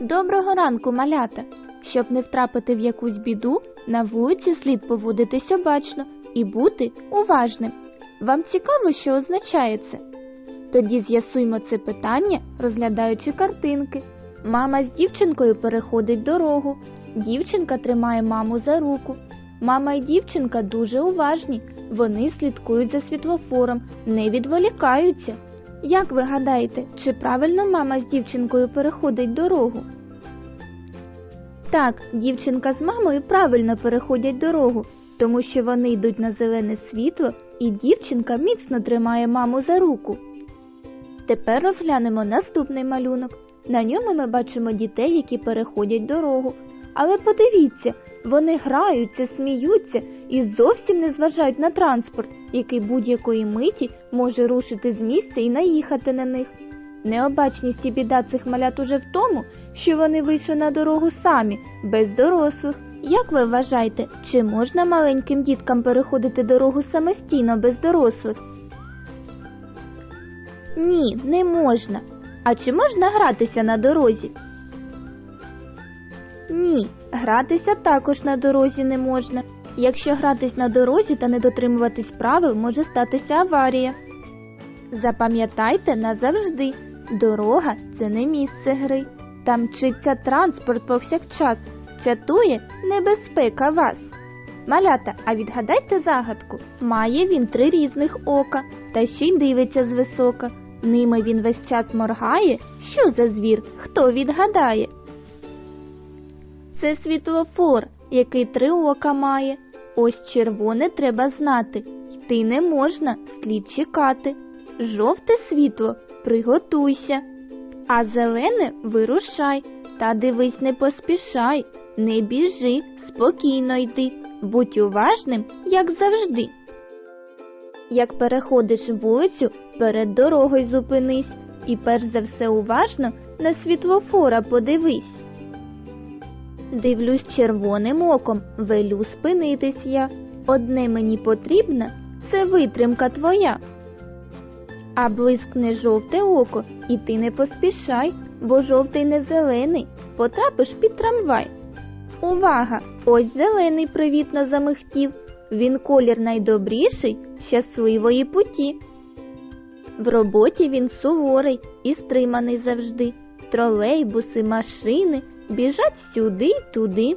Доброго ранку, малята! Щоб не втрапити в якусь біду, на вулиці слід поводитись обачно і бути уважним. Вам цікаво, що означає це? Тоді з'ясуймо це питання, розглядаючи картинки. Мама з дівчинкою переходить дорогу. Дівчинка тримає маму за руку. Мама і дівчинка дуже уважні. Вони слідкують за світлофором, не відволікаються. Як ви гадаєте, чи правильно мама з дівчинкою переходить дорогу? Так, дівчинка з мамою правильно переходять дорогу, тому що вони йдуть на зелене світло, і дівчинка міцно тримає маму за руку. Тепер розглянемо наступний малюнок. На ньому ми бачимо дітей, які переходять дорогу. Але подивіться, вони граються, сміються і зовсім не зважають на транспорт, який будь-якої миті може рушити з місця і наїхати на них. Необачність і біда цих малят уже в тому, що вони вийшли на дорогу самі, без дорослих. Як ви вважаєте, чи можна маленьким діткам переходити дорогу самостійно без дорослих? Ні, не можна. А чи можна гратися на дорозі? Ні, гратися також на дорозі не можна. Якщо гратись на дорозі та не дотримуватись правил, може статися аварія. Запам'ятайте назавжди, дорога це не місце гри. Там мчиться транспорт повсякчас, чатує небезпека вас. Малята, а відгадайте загадку. Має він три різних ока, та ще й дивиться звисока. Ними він весь час моргає. Що за звір? Хто відгадає? Це світлофор, який три ока має. Ось червоне треба знати. Йти не можна, слід чекати. Жовте світло приготуйся. А зелене вирушай, та дивись, не поспішай, не біжи, спокійно йди, будь уважним, як завжди. Як переходиш вулицю, перед дорогою зупинись і перш за все уважно на світлофора подивись. Дивлюсь червоним оком, велю спинитись я. Одне мені потрібна це витримка твоя. А блискне жовте око, і ти не поспішай, бо жовтий не зелений, потрапиш під трамвай. Увага! Ось зелений привітно замихтів. Він колір найдобріший, щасливої путі. В роботі він суворий і стриманий завжди. Тролейбуси, машини біжать сюди й туди.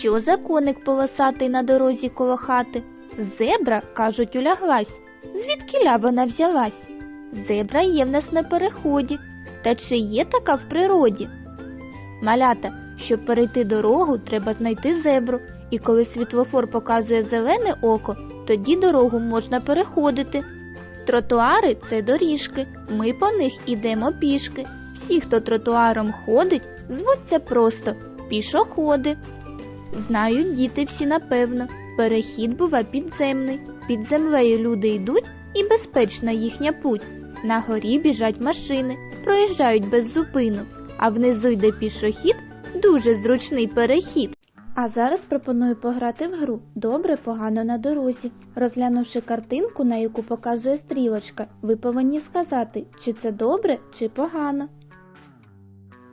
Що за коник полосатий на дорозі коло хати? Зебра, кажуть, уляглась. Звідкіля вона взялась? Зебра є в нас на переході. Та чи є така в природі? Малята, щоб перейти дорогу, треба знайти зебру, і коли світлофор показує зелене око, тоді дорогу можна переходити. Тротуари це доріжки, ми по них ідемо пішки. Всі, хто тротуаром ходить, звуться просто пішоходи. Знають діти всі напевно, перехід бува підземний. Під землею люди йдуть і безпечна їхня путь. На горі біжать машини, проїжджають без зупину, а внизу йде пішохід, дуже зручний перехід. А зараз пропоную пограти в гру Добре, погано на дорозі. Розглянувши картинку, на яку показує стрілочка, ви повинні сказати, чи це добре, чи погано.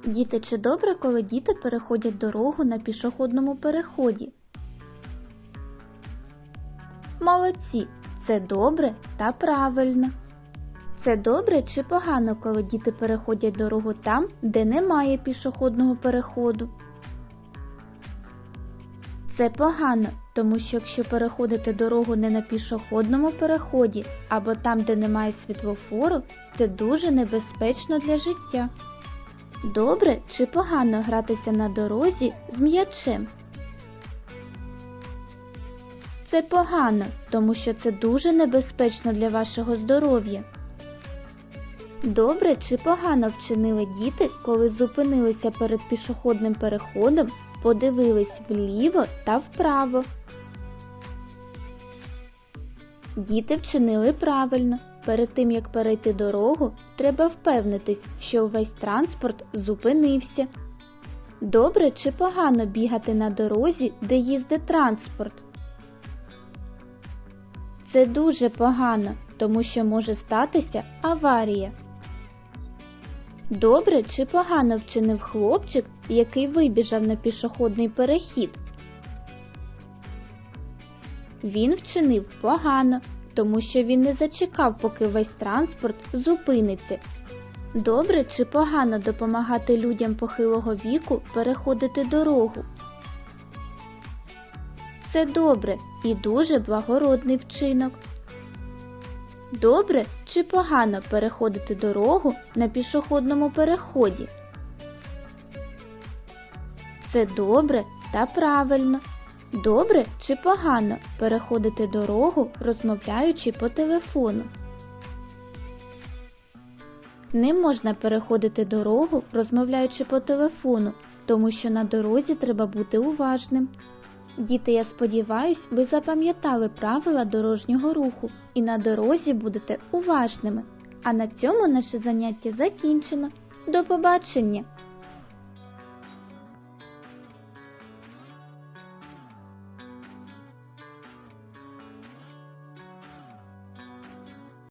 Діти, чи добре, коли діти переходять дорогу на пішохідному переході? Молодці, це добре та правильно. Це добре чи погано, коли діти переходять дорогу там, де немає пішохідного переходу? Це погано, тому що якщо переходити дорогу не на пішохідному переході або там, де немає світлофору, це дуже небезпечно для життя. Добре чи погано гратися на дорозі з м'ячем? Це погано, тому що це дуже небезпечно для вашого здоров'я. Добре чи погано вчинили діти, коли зупинилися перед пішохідним переходом, подивились вліво та вправо. Діти вчинили правильно. Перед тим як перейти дорогу, треба впевнитись, що увесь транспорт зупинився. Добре чи погано бігати на дорозі, де їздить транспорт? Це дуже погано, тому що може статися аварія. Добре чи погано вчинив хлопчик, який вибіжав на пішохідний перехід? Він вчинив погано, тому що він не зачекав, поки весь транспорт зупиниться. Добре чи погано допомагати людям похилого віку переходити дорогу? Це добре і дуже благородний вчинок. Добре чи погано переходити дорогу на пішохідному переході? Це добре та правильно. Добре чи погано переходити дорогу, розмовляючи по телефону? Не можна переходити дорогу, розмовляючи по телефону, тому що на дорозі треба бути уважним. Діти, я сподіваюсь, ви запам'ятали правила дорожнього руху і на дорозі будете уважними. А на цьому наше заняття закінчено. До побачення!